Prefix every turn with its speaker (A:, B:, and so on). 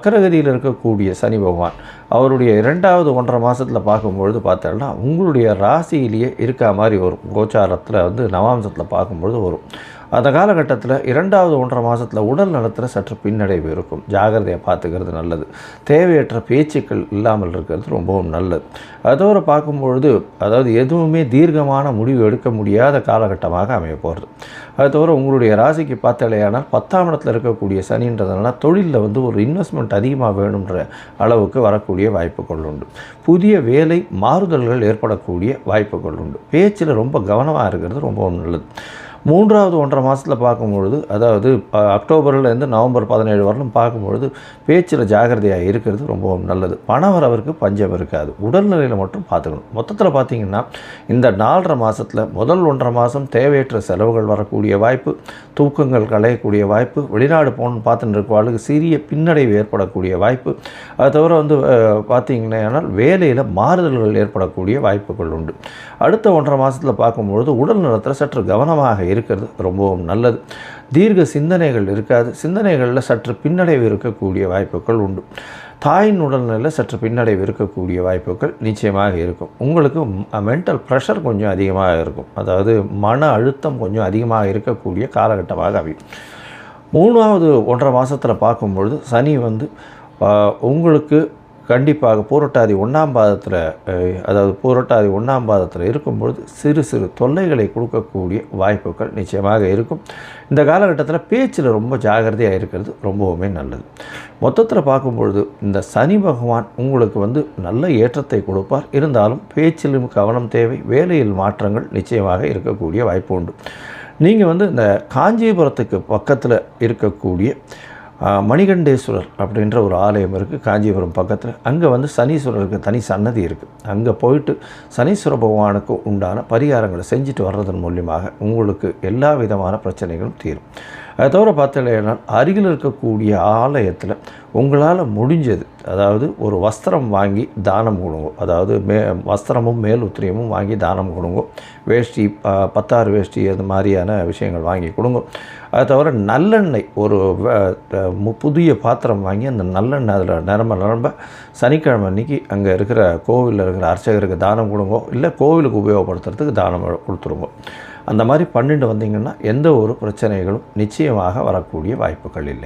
A: வக்கரகதியில் இருக்கக்கூடிய சனி பகவான் அவருடைய இரண்டாவது ஒன்றரை மாதத்தில் பார்க்கும்பொழுது பார்த்தோம்னா உங்களுடைய ராசியிலேயே இருக்க மாதிரி வரும். கோச்சாரத்தில் வந்து நவாம்சத்தில் பார்க்கும்பொழுது வரும். அந்த காலகட்டத்தில் இரண்டாவது ஒன்றரை மாதத்தில் உடல் நலத்தில் சற்று பின்னடைவு இருக்கும். ஜாகிரதையை பார்த்துக்கிறது நல்லது. தேவையற்ற பேச்சுக்கள் இல்லாமல் இருக்கிறது ரொம்பவும் நல்லது. அதோடு பார்க்கும்பொழுது அதாவது எதுவுமே தீர்க்கமான முடிவு எடுக்க முடியாத காலகட்டமாக அமைய போகிறது அது தவிர உங்களுடைய ராசிக்கு பார்த்தாலேயானால் பத்தாம் இடத்துல இருக்கக்கூடிய சனின்றதுனால தொழிலில் வந்து ஒரு இன்வெஸ்ட்மெண்ட் அதிகமாக வேணுன்ற அளவுக்கு வரக்கூடிய வாய்ப்புகள் உண்டு. புதிய வேலை மாறுதல்கள் ஏற்படக்கூடிய வாய்ப்புகள் உண்டு. பேச்சில் ரொம்ப கவனமாக இருக்கிறது ரொம்பவும் நல்லது. மூன்றாவது ஒன்றரை மாதத்தில் பார்க்கும்பொழுது அதாவது அக்டோபர்லேருந்து நவம்பர் பதினேழு வரலும் பார்க்கும்பொழுது பேச்சில் ஜாகிரதையாக இருக்கிறது ரொம்பவும் நல்லது. பணம் வரவருக்கு பஞ்சம் இருக்காது. உடல்நிலையில் மட்டும் பார்த்துக்கணும். மொத்தத்தில் பார்த்தீங்கன்னா இந்த நாலரை மாதத்தில் முதல் ஒன்றரை மாதம் தேவையற்ற செலவுகள் வரக்கூடிய வாய்ப்பு தூக்கங்கள் களையக்கூடிய வாய்ப்பு வெளிநாடு போகணும்னு பார்த்துட்டு இருக்கவாளுக்கு சிறிய பின்னடைவு ஏற்படக்கூடிய வாய்ப்பு அது தவிர வந்து அஹ், பார்த்தீங்கன்னா வேலையில் மாறுதல்கள் ஏற்படக்கூடிய வாய்ப்புகள் உண்டு. அடுத்த ஒன்றரை மாதத்தில் பார்க்கும்பொழுது உடல் நலத்தில் சற்று கவனமாக இருக்கிறது. ரொம்பவும் நல்லது. தீர்க்க சிந்தனைகள் இருக்காது. சிந்தனைகளில் சற்று பின்னடைவு இருக்கக்கூடிய வாய்ப்புகள் உண்டு. தாயின் உடல்நிலையில் சற்று பின்னடைவு இருக்கக்கூடிய வாய்ப்புகள் நிச்சயமாக இருக்கும். உங்களுக்கு மென்டல் ப்ரெஷர் கொஞ்சம் அதிகமாக இருக்கும். அதாவது மன அழுத்தம் கொஞ்சம் அதிகமாக இருக்கக்கூடிய காலகட்டமாக அமையும். மூணாவது ஒன்றரை மாதத்தில் பார்க்கும்பொழுது சனி வந்து உங்களுக்கு கண்டிப்பாக பூரட்டாதி ஒன்றாம் பாதத்தில் அதாவது பூரட்டாதி ஒன்றாம் பாதத்தில் இருக்கும்பொழுது சிறு சிறு தொல்லைகளை கொடுக்கக்கூடிய வாய்ப்புகள் நிச்சயமாக இருக்கும். இந்த காலகட்டத்தில் பேச்சில் ரொம்ப ஜாகிரதையாக இருக்கிறது ரொம்பவுமே நல்லது. மொத்தத்தில் பார்க்கும்பொழுது இந்த சனி பகவான் உங்களுக்கு வந்து நல்ல ஏற்றத்தை கொடுப்பார். இருந்தாலும் பேச்சிலும் கவனம் தேவை வேலையில் மாற்றங்கள் நிச்சயமாக இருக்கக்கூடிய வாய்ப்பு உண்டு. நீங்கள் வந்து இந்த காஞ்சிபுரத்துக்கு பக்கத்தில் இருக்கக்கூடிய மணிகண்டேஸ்வரர் அப்படின்ற ஒரு ஆலயம் இருக்குது காஞ்சிபுரம் பக்கத்தில். அங்கே வந்து சனீஸ்வரருக்கு தனி சன்னதி இருக்குது அங்கே போயிட்டு சனீஸ்வர பகவானுக்கு உண்டான பரிகாரங்களை செஞ்சுட்டு வர்றதன் மூலியமாக உங்களுக்கு எல்லா விதமான பிரச்சனைகளும் தீரும். அதை தவிர பார்த்தீங்கன்னா அருகில் இருக்கக்கூடிய ஆலயத்தில் உங்களால் முடிஞ்சது அதாவது ஒரு வஸ்திரம் வாங்கி தானம் கொடுங்க அதாவது மே வஸ்திரமும் மேல் உத்திரியமும் வாங்கி தானம் கொடுங்க வேஷ்டி பத்தாறு வேஷ்டி அந்த மாதிரியான விஷயங்கள் வாங்கி கொடுங்க. அது தவிர நல்லெண்ணெய் ஒரு புதிய பாத்திரம் வாங்கி அந்த நல்லெண்ணெய் அதில் நிரம்ப நிரம்ப சனிக்கிழமை அன்றைக்கி அங்கே இருக்கிற கோவிலில் இருக்கிற அர்ச்சகருக்கு தானம் கொடுங்க இல்லை கோவிலுக்கு உபயோகப்படுத்துறதுக்கு தானம் கொடுத்துருங்க. அந்த மாதிரி பன்னெண்டு வந்தீங்கன்னா எந்த ஒரு பிரச்சனைகளும் நிச்சயமாக வரக்கூடிய வாய்ப்புகள் இல்லை.